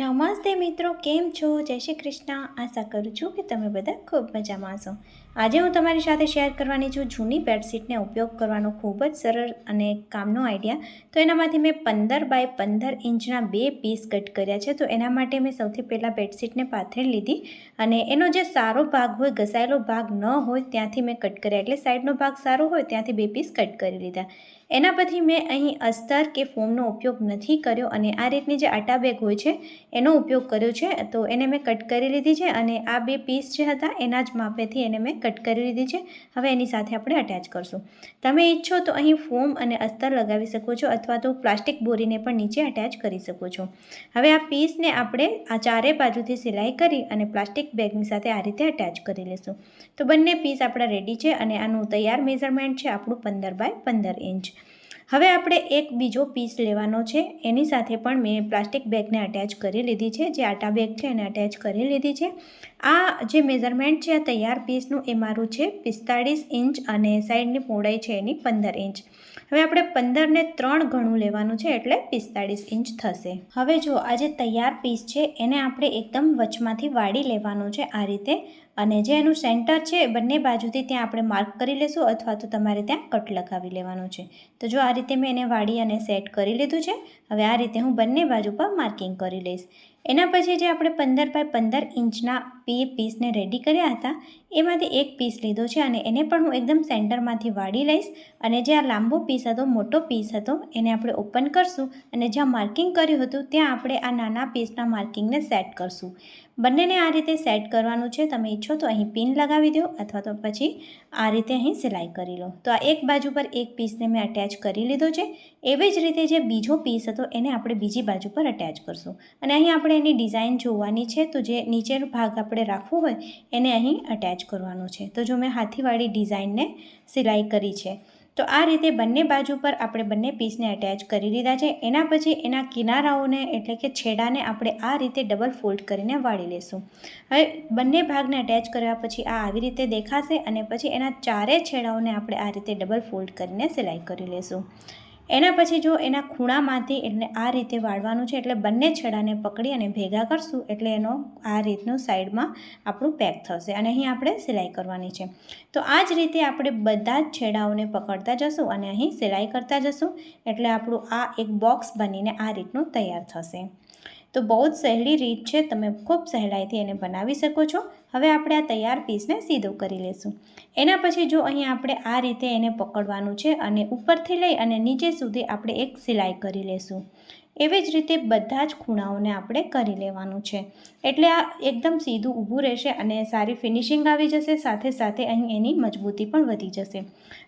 નમસ્તે મિત્રો, કેમ છો? જય શ્રી કૃષ્ણ. આશા કરું છું કે તમે બધા ખૂબ મજામાં હશો. આજે હું તમારી સાથે શેર કરવાની છું જૂની બેડશીટને ઉપયોગ કરવાનો ખૂબ જ સરળ અને કામનો આઈડિયા. તો એનામાંથી મેં પંદર બાય પંદર ઇંચના બે પીસ કટ કર્યા છે. તો એના માટે મેં સૌથી પહેલાં બેડશીટને પાથરી લીધી અને એનો જે સારો ભાગ હોય, ઘસાયેલો ભાગ ન હોય, ત્યાંથી મેં કટ કર્યા. એટલે સાઈડનો ભાગ સારો હોય, ત્યાંથી બે પીસ કટ કરી લીધા. એના પછી મેં અહીં અસ્તર કે ફોમનો ઉપયોગ નથી કર્યો અને આ રીતની જે આટા બેગ હોય છે, એનો ઉપયોગ કર્યો છે. તો એને મેં કટ કરી લીધી છે અને આ બે પીસ જે હતા, એના જ માપેથી એને મેં કટ કરી લીધી છે. હવે એની સાથે આપણે અટેચ કરશું. તમે ઈચ્છો તો અહીં ફોમ અને અસ્તર લગાવી શકો છો અથવા તો પ્લાસ્ટિક બોરીને પણ નીચે અટેચ કરી શકો છો. હવે આ પીસને આપણે આ ચારે બાજુથી સિલાઈ કરી અને પ્લાસ્ટિક બેગની સાથે આ રીતે અટેચ કરી લઈશું તો બંને પીસ આપણા રેડી છે અને આનું તૈયાર મેઝરમેન્ટ છે આપણું પંદર બાય પંદર ઇંચ. હવે આપણે એક બીજો પીસ લેવાનો છે. એની સાથે પણ મેં પ્લાસ્ટિક બેગને અટેચ કરી લીધી છે. જે આટા બેગ છે એને અટેચ કરી લીધી છે. આ જે મેઝરમેન્ટ છે, આ તૈયાર પીસનું એ મારું છે પિસ્તાળીસ ઇંચ અને સાઈડની પહોળાઈ છે એની પંદર ઇંચ. હવે આપણે પંદરને ત્રણ ઘણું લેવાનું છે એટલે પિસ્તાળીસ ઇંચ થશે. હવે જો આ જે તૈયાર પીસ છે, એને આપણે એકદમ વચમાંથી વાળી લેવાનું છે આ રીતે અને જે એનું સેન્ટર છે, બંને બાજુથી ત્યાં આપણે માર્ક કરી લેશું અથવા તો તમારે ત્યાં કટ લગાવી લેવાનું છે. તો જો આ રીતે મેં એને વાળી અને સેટ કરી લીધું છે, હવે આ રીતે હું બંને બાજુ પર માર્કિંગ કરી લઈશ. એના પછી જે આપણે પંદર બાય પંદર ઇંચના બે પીસને રેડી કર્યા હતા એમાંથી એક પીસ લીધો છે અને એને પણ હું એકદમ સેન્ટરમાંથી વાળી લઈશ. અને જે આ લાંબો પીસ હતો, મોટો પીસ હતો, એને આપણે ઓપન કરશું અને જ્યાં માર્કિંગ કર્યું હતું, ત્યાં આપણે આ નાના પીસના માર્કિંગને સેટ કરશું. બંનેને આ રીતે સેટ કરવાનું છે. તમે ઈચ્છો તો અહીં પિન લગાવી દો અથવા તો પછી આ રીતે અહીં સિલાઈ કરી લો. તો આ એક બાજુ પર એક પીસને મેં અટેચ કરી લીધો છે. એવી જ રીતે જે બીજો પીસ હતો, એને આપણે બીજી બાજુ પર અટેચ કરશું. અને અહીં આપણે એની ડિઝાઇન જોવાની છે. તો જે નીચેનો ભાગ આપણે રાખવો હોય, એને અહીં અટેચ કરવાનો છે. તો જો મેં હાથીવાળી ડિઝાઇનને સિલાઈ કરી છે, તો આ રીતે બંને બાજુ પર આપણે બંને પીસને અટેચ કરી લીધા છે. એના પછી એના કિનારાઓને એટલે કે છેડાને આપણે આ રીતે ડબલ ફોલ્ડ કરીને વાળી લેશું. હવે બંને ભાગને અટેચ કર્યા પછી આ આવી રીતે દેખાશે અને પછી એના ચારે છેડાઓને આપણે આ રીતે ડબલ ફોલ્ડ કરીને સિલાઈ કરી લેશું. એના પછી જો એના ખૂણામાંથી એટલે આ રીતે વાળવાનું છે, એટલે બંને છેડાને પકડી અને ભેગા કરશું, એટલે એનો આ રીતનું સાઈડમાં આપણું પેક થશે. અને અહીં આપણે સિલાઈ કરવાની છે. તો આ જ રીતે આપણે બધા જ છેડાઓને પકડતા જશું અને અહીં સિલાઈ કરતા જશું, એટલે આપણું આ એક બોક્સ બનીને આ રીતનું તૈયાર થશે. તો બહુ જ સહેલી રીત છે. તમે ખૂબ સહેલાઈથી એને બનાવી શકો છો. હવે આપણે આ તૈયાર પીસને સીધો કરી લઈશું એના પછી જો અહીં આપણે આ રીતે એને પકડવાનું છે અને ઉપરથી લઈ અને નીચે સુધી આપણે એક સિલાઈ કરી લેશું. એવી જ રીતે બધા જ ખૂણાઓને આપણે કરી લેવાનું છે. એટલે આ એકદમ સીધું ઊભું રહેશે અને સારી ફિનિશિંગ આવી જશે, સાથે સાથે અહીં એની મજબૂતી પણ વધી જશે.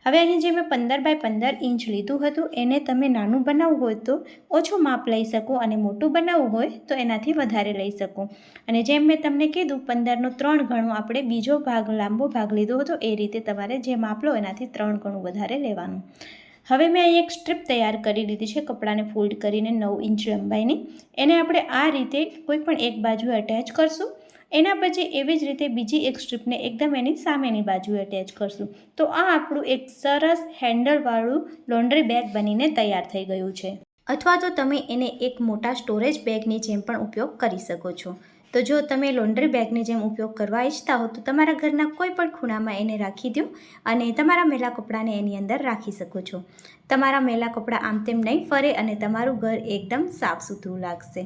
હવે અહીં જે મેં પંદર બાય પંદર ઇંચ લીધું હતું, એને તમે નાનું બનાવવું હોય તો ઓછું માપ લઈ શકો અને મોટું બનાવવું હોય તો એનાથી વધારે લઈ શકો. અને જેમ મેં તમને કીધું, પંદરનો ત્રણ ગણું આપણે બીજો ભાગ, લાંબો ભાગ લીધો હતો, એ રીતે તમારે જે માપ લો એનાથી ત્રણ ગણું વધારે લેવાનું. હવે મેં અહીં એક સ્ટ્રીપ તૈયાર કરી લીધી છે કપડાને ફોલ્ડ કરીને નવ ઇંચ લંબાઈની. એને આપણે આ રીતે કોઈ પણ એક બાજુ અટેચ કરશું. એના પછી એવી જ રીતે બીજી એક સ્ટ્રીપને એકદમ એની સામેની બાજુ અટેચ કરશું. તો આ આપણું એક સરસ હેન્ડલવાળું લોન્ડ્રી બેગ બનીને તૈયાર થઈ ગયું છે. અથવા તો તમે એને એક મોટા સ્ટોરેજ બેગની જેમ પણ ઉપયોગ કરી શકો છો. તો જો તમે લોન્ડ્રી બેગની જેમ ઉપયોગ કરવા ઈચ્છતા હો, તો તમારા ઘરના કોઈ પણ ખૂણામાં એને રાખી દો અને તમારા મેલા કપડાને એની અંદર રાખી શકો છો. તમારા મેલા કપડાં આમ તેમ નહીં ફરે અને તમારું ઘર એકદમ સાફ સુથરું લાગશે.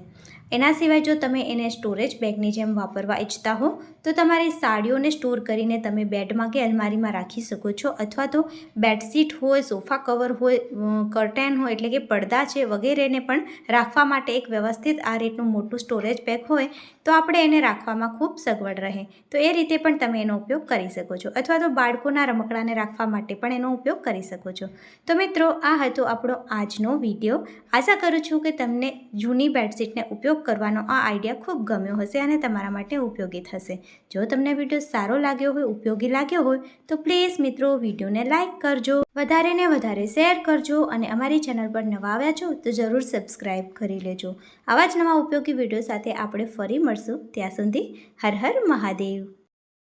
એના સિવાય જો તમે એને સ્ટોરેજ બેગની જેમ વાપરવા ઈચ્છતા હો, તો તમારી સાડીઓને સ્ટોર કરીને તમે બેડમાં કે અલમારીમાં રાખી શકો છો. અથવા તો બેડશીટ હોય, સોફા કવર હોય કર્ટેન હોય, એટલે કે પડદા છે વગેરેને પણ રાખવા માટે એક વ્યવસ્થિત આ રીતનું મોટું સ્ટોરેજ બેગ હોય, તો આપણે એને રાખવામાં ખૂબ સગવડ રહે. તો એ રીતે પણ તમે એનો ઉપયોગ કરી શકો છો. અથવા તો બાળકોના રમકડાને રાખવા માટે પણ એનો ઉપયોગ કરી શકો છો. તો મિત્રો, આ હતો આપણો આજનો વીડિયો. આશા કરું છું કે તમને જૂની બેડશીટને ઉપયોગ કરવાનો આ આઈડિયા ખૂબ ગમ્યો હશે અને તમારા માટે ઉપયોગી થશે. જો તમને વીડિયો સારો લાગ્યો હોય, ઉપયોગી લાગ્યો હોય, તો પ્લીઝ મિત્રો વિડીયોને લાઇક કરજો, વધારે ને વધારે શેર કરજો અને અમારી ચેનલ પર નવા આવ્યા છો તો જરૂર સબસ્ક્રાઈબ કરી લેજો. આવા જ નવા ઉપયોગી વીડિયો સાથે આપણે ફરી મળશું. ત્યાં સુધી હર હર મહાદેવ.